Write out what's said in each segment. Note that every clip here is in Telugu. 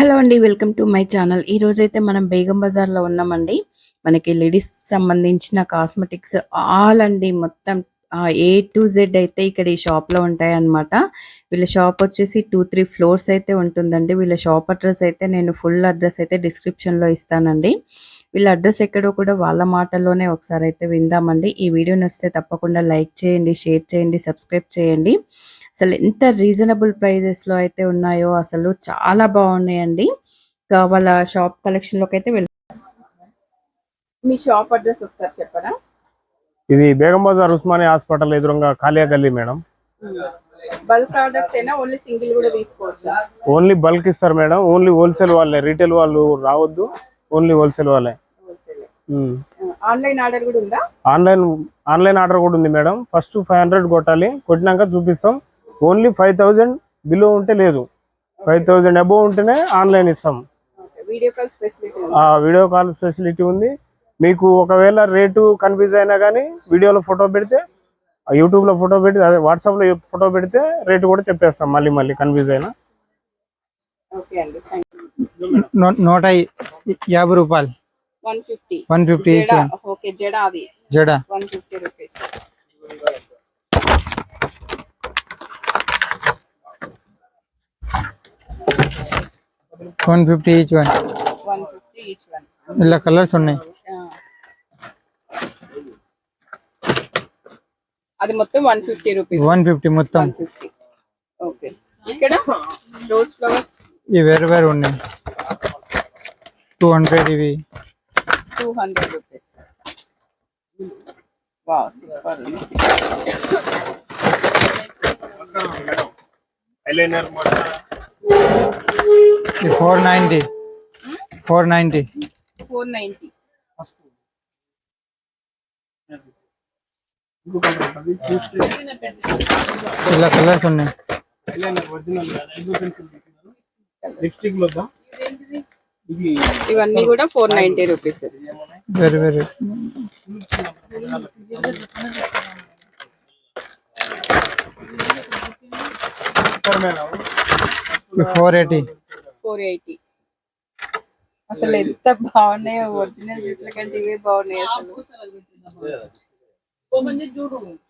హలో అండి వెల్కమ్ టు మై ఛానల్. ఈ రోజైతే మనం బేగం బజార్లో ఉన్నామండి. మనకి లేడీస్ సంబంధించిన కాస్మెటిక్స్ ఆల్ అండి మొత్తం ఏ టు జెడ్ అయితే ఇక్కడ ఈ షాప్లో ఉంటాయి అన్నమాట వీళ్ళ షాప్ వచ్చేసి టూ త్రీ ఫ్లోర్స్ అయితే ఉంటుందండి. వీళ్ళ షాప్ అడ్రస్ అయితే నేను ఫుల్ అడ్రస్ అయితే డిస్క్రిప్షన్లో ఇస్తానండి. వీళ్ళ అడ్రస్ ఎక్కడో కూడా వాళ్ళ మాటల్లోనే ఒకసారి అయితే విందామండి. ఈ వీడియో నచ్చితే తప్పకుండా లైక్ చేయండి షేర్ చేయండి సబ్స్క్రైబ్ చేయండి. అసలు ఎంత రీజనబుల్ ప్రైజెస్లో అయితే ఉన్నాయో అసలు చాలా బాగున్నాయండి. ఇంకా వాళ్ళ షాప్ కలెక్షన్లోకి అయితే వెళ్తాం మీ షాప్ అడ్రస్ ఒకసారి చెప్పరా? ఇది బేగం బజార్ ఉస్మానియా హాస్పిటల్ ఎదురుగా Kalia Galli madam bulk orders అయినా ఓన్లీ సింగిల్ కూడా తీసుకోవచ్చు. ఓన్లీ బల్క్ ఇస్తారు మేడం. ఓన్లీ హోల్సేల్ వాళ్ళే. రీటైల్ వాళ్ళు రావద్దు. ఓన్లీ హోల్సేల్ వాళ్ళే. ఆన్లైన్ ఆర్డర్ కూడా ఉందా? ఆన్లైన్ ఆన్లైన్ ఆర్డర్ కూడా ఉంది మేడం. ఫస్ట్ ఫైవ్ హండ్రెడ్ కొట్టాలి. కొట్టినాక చూపిస్తాం. ఓన్లీ ఫైవ్ థౌజండ్ బిలో ఉంటే లేదు. ఫైవ్ థౌజండ్ అబోవ్ ఉంటేనే ఆన్లైన్ ఇస్తాం. వీడియో కాల్ ఫెసిలిటీ ఉంది. మీకు ఒకవేళ రేటు కన్ఫ్యూజ్ అయినా కానీ వీడియోలో ఫోటో పెడితే యూట్యూబ్లో ఫోటో పెడితే అదే వాట్సాప్లో ఫోటో పెడితే రేటు కూడా చెప్పేస్తాం మళ్ళీ మళ్ళీ కన్ఫ్యూజ్ అయినా. నూట యాభై రూపాయలు. One fifty. జడ. One fifty rupees. One fifty each one one fifty each one ఇలా కలర్స్ ఉన్నాయి అది మొత్తం one fifty rupees one fifty మొత్తం వన్ ఫిఫ్టీ ఓకే ఇక్కడ రోజ్ ఫ్లవర్స్ ఇవి వేరు వేరు ఉన్నాయి టూ హండ్రెడ్ ఇవి టూ హండ్రెడ్ రూపీస్ వా సూపర్ ఇది four ninety four ninety four ninety ఇలా కలర్స్ ఉన్నాయి లిప్స్టిక్లో వద్దా? ఇది ఇవన్నీ కూడా ఫోర్ నైంటీ రూపీస్ వేరు వేరు సూపర్ మేడం ఇవి ఫోర్ ఎయిటీ ఫోర్ ఎయిటీ అసలు ఎంత బాగున్నాయో ఒరిజినల్ జుట్ల కంటే ఇవే బాగున్నాయి అసలు.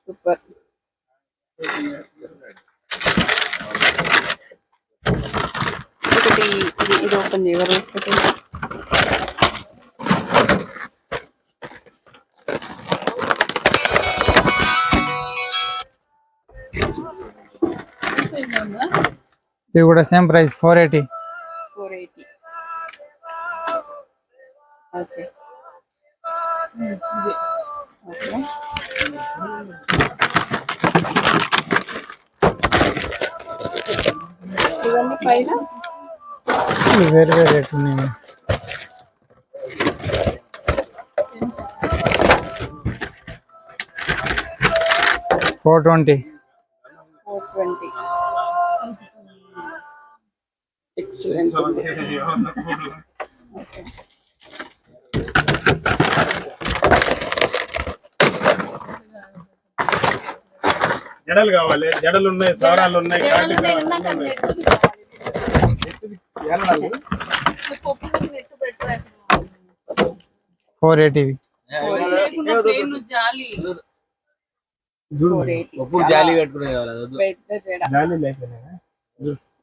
సూపర్. ఒకటి ఇది ఇది ఓపెన్ చేయవరు ఒకటి ఇవి కూడా same price four eighty four eighty okay okay ఇవన్నీ పైన? ఇవి వేరు వేరు రేట్ ఉన్నాయి ఫోర్ ట్వంటీ ఉంది జడలు కావాలి. జడలు ఉన్నాయి సారాలు ఉన్నాయి? Four eighty. జాలి. పెట్టుకునే కావాలి జాలి లేకపోయినా.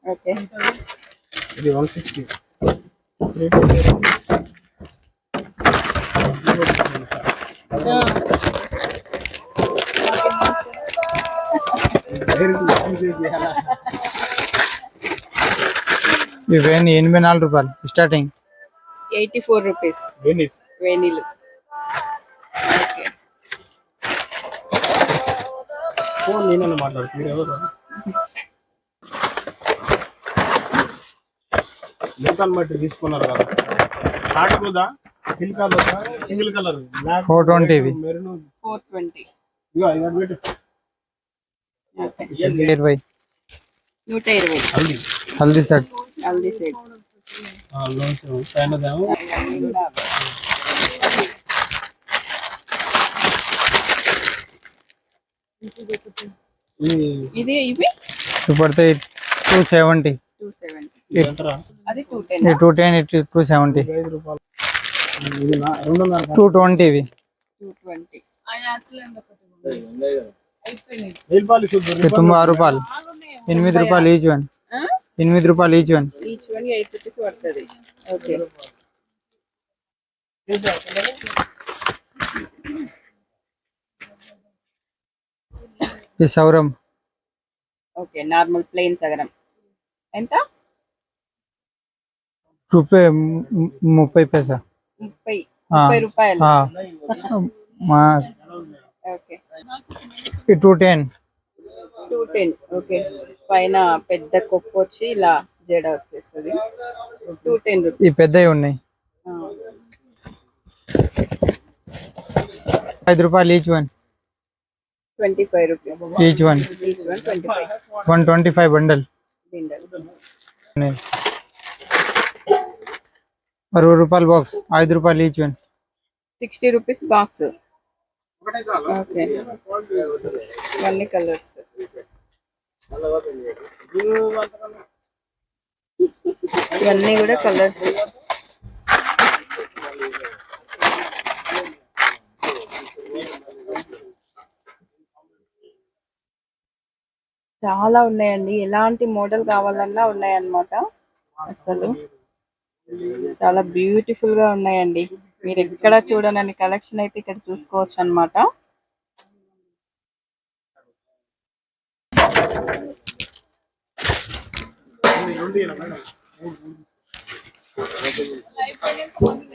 ఓకే. ఇది వన్ సిక్స్టీ ఇవన్నీ ఎనభై నాలుగు రూపాయలు. స్టార్టింగ్ ఎయిటీ ఫోర్ రూపీస్ వెనిస్ వేణీలు ఓకే ఫోన్ నేనని మాట్లాడుతుంది ఎవరు లింకన్ మట్టి తీసుకున్నారు కదా. వద్దా సిలికాన్ వద్దా single colour four twenty maroon four twenty పెట్టు. ఇరవై. నూట ఇరవై. హల్దీ. హల్దీ సెట్స్. హల్దీ పైన ఇది ఇవి? ఇప్పుడు two seventy two seventy two ten two ten ఇటు టూ సెవెంటీ టూ ట్వంటీ ఇవి. రూపాయలు. ఎనిమిది రూపాయలు ఈచ్ వన్ ఎనిమిది రూపాయలు ఈచ్ వన్ సౌరం. ఓకే నార్మల్ ప్లెయిన్ సగరం. ఎంత? రూపాయి ముప్పై పైసా? ముప్పై. ముప్పై రూపాయలు. మా two ten. Two ten okay. పైన పెద్ద కొప్పు వచ్చి ఇలా జడ వచ్చేస్తుంది. టూ టెన్ ఈ పెద్దవి ఉన్నాయి. ఐదు రూపాయలు each one. Twenty five rupees. Each one. Each one twenty five. One twenty five bundle. Bundle. అరవై రూపాయల బాక్స్ ఐదు రూపాయలు each one sixty rupees box. Okay. Colours. ఇవన్నీ కూడా కలర్స్. చాలా ఉన్నాయండి. ఎలాంటి మోడల్ కావాలన్నా ఉన్నాయన్నమాట. అసలు. చాలా బ్యూటిఫుల్గా ఉన్నాయండి. మీరు ఎక్కడ చూడనని కలెక్షన్ అయితే ఇక్కడ చూసుకోవచ్చు అన్నమాట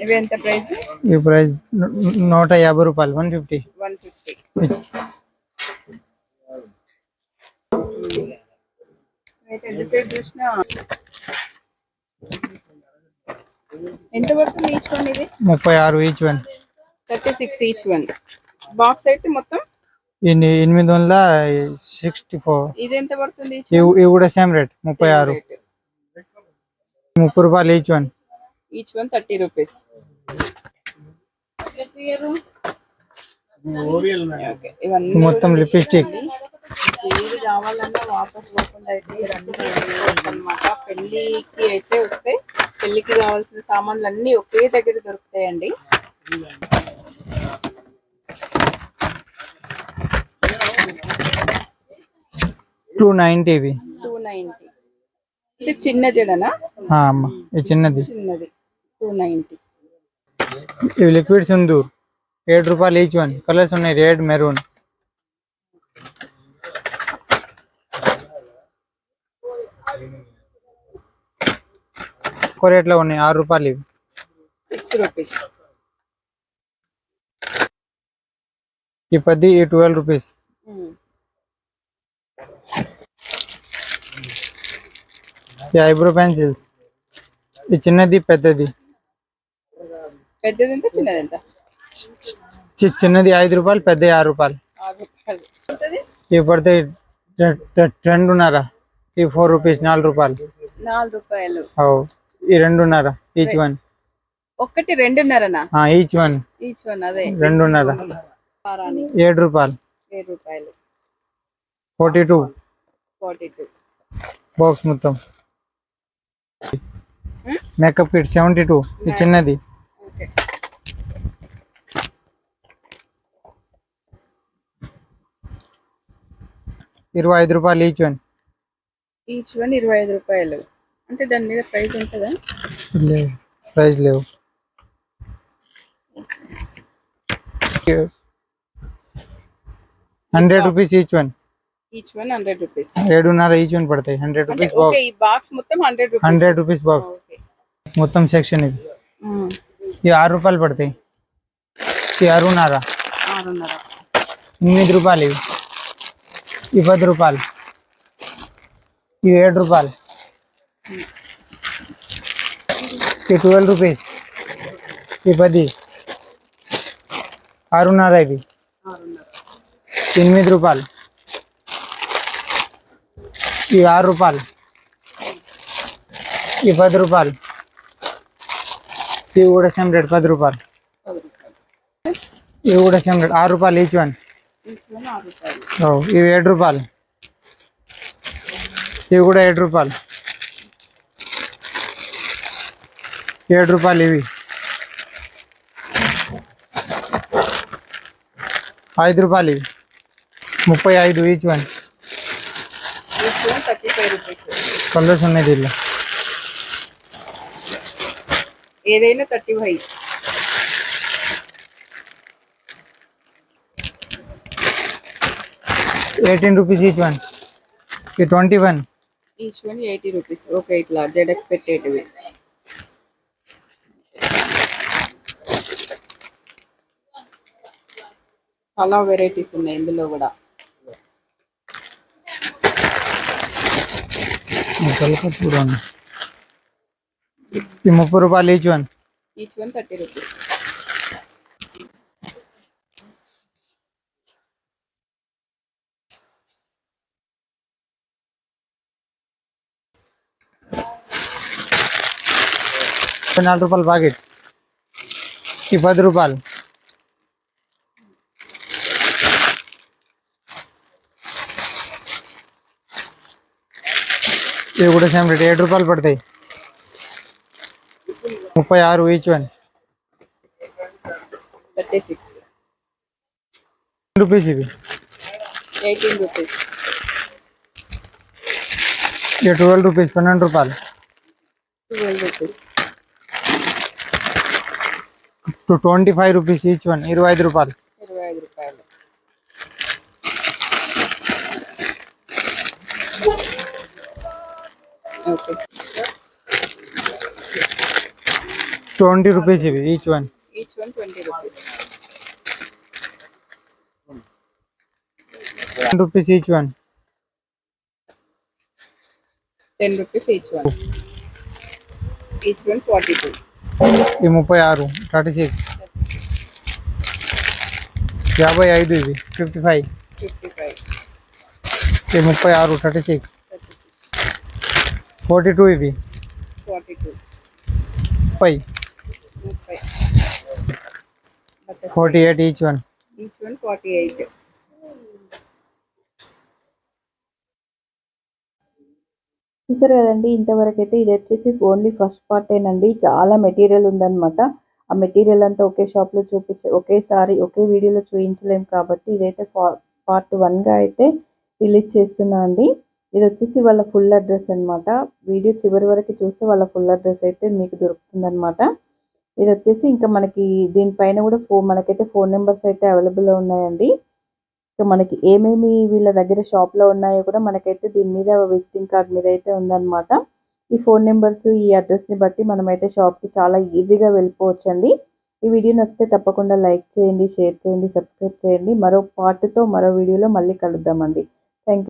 ఇవి ఎంత ప్రైస్ ఈ ప్రైస్ నూట యాభై రూపాయలు వన్ ఫిఫ్టీ. One fifty. ఎంతసేపు చూసినా? ఎంత పడుతుంది ఈచ్ వన్ ఇది? ముప్పై ఆరు each one thirty six each one box అయితే మొత్తం? ఎన్ని ఎనిమిది వందల సిక్స్టీ ఫోర్ ఇది ఎంత పడుతుంది ఇవి కూడా సేమ్ రేట్ ముప్పై ఆరు. ముప్పై రూపాయలు each one each one thirty rupees మొత్తం లిప్స్టిక్. ఏది కావాలన్నా వాపస్ పోకుండా అయితే అనమాట పెళ్ళికి వస్తే పెళ్ళికి కావాల్సిన సామాన్లు అన్ని ఒకే దగ్గర దొరుకుతాయండి. టూ నైన్టీ ఇవి. Two ninety. ఇది చిన్న జడనా? అమ్మ. ఇది చిన్నది. చిన్నది. Two ninety. ఇవి లిక్విడ్ సింధూర్ ఏడు రూపాయలు ఈచ్ వన్ కలర్స్ ఉన్నాయి. రెడ్ మెరూన్ ఎక్కువ రేట్లో ఉన్నాయి. ఆరు రూపాయలు ఇవి. ఈ పది ఈ ట్వెల్వ్ రూపీస్ ఈ ఐబ్రో పెన్సిల్స్. ఈ చిన్నది పెద్దది. పెద్దది ఎంత చిన్నది ఎంత? చిన్నది ఐదు రూపాయలు పెద్దది ఆరు రూపాయలు? ఇవి పడితే రెండున్నర ఈ ఫోర్ రూపీస్ నాలుగు రూపాయలు. నాలుగు రూపాయలు. ఈ రెండున్నర ఈచ్ వన్. ఒక్కటి రెండున్నరనా? Each one. ఈచ్ వన్ అదే. రెండున్నర. ఏడు రూపాయలు. ఏడు రూపాయలు. Forty two. Forty two. Box మొత్తం. మేకప్ కిట్ సెవెంటీ టూ ఈ చిన్నది. ఇరవై ఐదు రూపాయలు ఈచ్ వన్ ఈచ్ వన్ ఇరవై ఐదు రూపాయలు. అంటే దాని మీద ప్రైస్ ఉంటుందా? లేవు ప్రైస్ లేవు. Hundred rupees each one each one hundred rupees ఏడున్నర ఈచ్ వన్ పడతాయి. హండ్రెడ్ రూపీస్ బాక్స్ ఈ బాక్స్ మొత్తం hundred rupees hundred rupees box మొత్తం సెక్షన్ ఇది. ఇవి ఆరు రూపాయలు పడతాయి. ఇవి ఆరున్నర. ఆరున్నర. ఎనిమిది రూపాయలు ఇవి. ఇవి పది రూపాయలు. ఇవి ఏడు రూపాయలు. ఇవి ట్వెల్వ్ రూపీస్. ఇవి పది. ఆరున్నర ఇవి ఎనిమిది రూపాయలు. ఇవి ఆరు రూపాయలు. ఇవి పది రూపాయలు. ఇవి కూడా సేమ్ రేట్ పది రూపాయలు. పది రూపాయలు. ఇవి కూడా సేమ్ రేట్ ఆరు రూపాయలు ఈచ్ వన్ ఇవి ఏడు రూపాయలు. ఇవి కూడా ఏడు రూపాయలు. ఏడు రూపాయలు ఇవి. ఐదు రూపాయలు ఇవి. ముప్పై ఐదు ఈచ్ వన్ కలర్స్ ఉన్నాయి దీనిలో. ఏదైనా thirty five. Eighteen rupees each one ఈ twenty one each one eighty rupees okay ఇట్లా జడక్ పెట్టేటివి చాలా వెరైటీస్ ఉన్నాయి ఇందులో కూడా చూడండి ఈ ముప్పై రూపాయలు each one each one thirty rupees నాలుగు రూపాయలు ప్యాకెట్ ఈ పది రూపాయలు ఇవి కూడా సేమ్ రేట్ ఏడు రూపాయలు పడతాయి ముప్పై ఆరు ఈచ్ వన్ రూపీస్ ఇవి ఇక ట్వెల్వ్ రూపీస్ పన్నెండు రూపాయలు twelve rupees to twenty five rupees each one ఇరవై ఐదు రూపాయలు. ఇరవై ఐదు రూపాయలు. ఓకే. ట్వంటీ రూపీస్ ఇవి each one each one twenty rupees ten rupees each one ten rupees each one each one forty two ఈ ముప్పై ఆరు థర్టీ సిక్స్ యాభై ఐదు ఇవి ఫిఫ్టీ ఫైవ్ ఫిఫ్టీ ఫైవ్ ఈ ముప్పై ఆరు thirty six thirty six forty two ఇవి ఫార్టీ టూ ముప్పై. ముప్పై. Forty eight each one each one forty eight చూసారు కదండి ఇంతవరకు అయితే ఇది వచ్చేసి ఓన్లీ ఫస్ట్ పార్టేనండి. చాలా మెటీరియల్ ఉందన్నమాట. ఆ మెటీరియల్ అంతా ఒకే షాప్లో చూపించే ఒకేసారి ఒకే వీడియోలో చూపించలేము కాబట్టి ఇదైతే పార్ట్ వన్గా అయితే రిలీజ్ చేస్తున్నా అండి. ఇది వచ్చేసి వాళ్ళ ఫుల్ అడ్రస్ అన్నమాట. వీడియో చివరి వరకు చూస్తే వాళ్ళ ఫుల్ అడ్రస్ అయితే మీకు దొరుకుతుందన్నమాట. ఇది వచ్చేసి ఇంకా మనకి దీనిపైన కూడా ఫో మనకైతే ఫోన్ నెంబర్స్ అయితే అవైలబుల్లో ఉన్నాయండి. మనకి ఏమేమి వీళ్ళ దగ్గర షాప్లో ఉన్నాయో కూడా మనకైతే దీని మీద విజిటింగ్ కార్డ్ మీద అయితే ఉందన్నమాట. ఈ ఫోన్ నెంబర్స్ ఈ అడ్రస్ని బట్టి మనమైతే షాప్కి చాలా ఈజీగా వెళ్ళిపోవచ్చు అండి ఈ వీడియో నచ్చితే తప్పకుండా లైక్ చేయండి షేర్ చేయండి సబ్స్క్రైబ్ చేయండి. మరో పార్ట్తో మరో వీడియోలో మళ్ళీ కలుద్దామండి.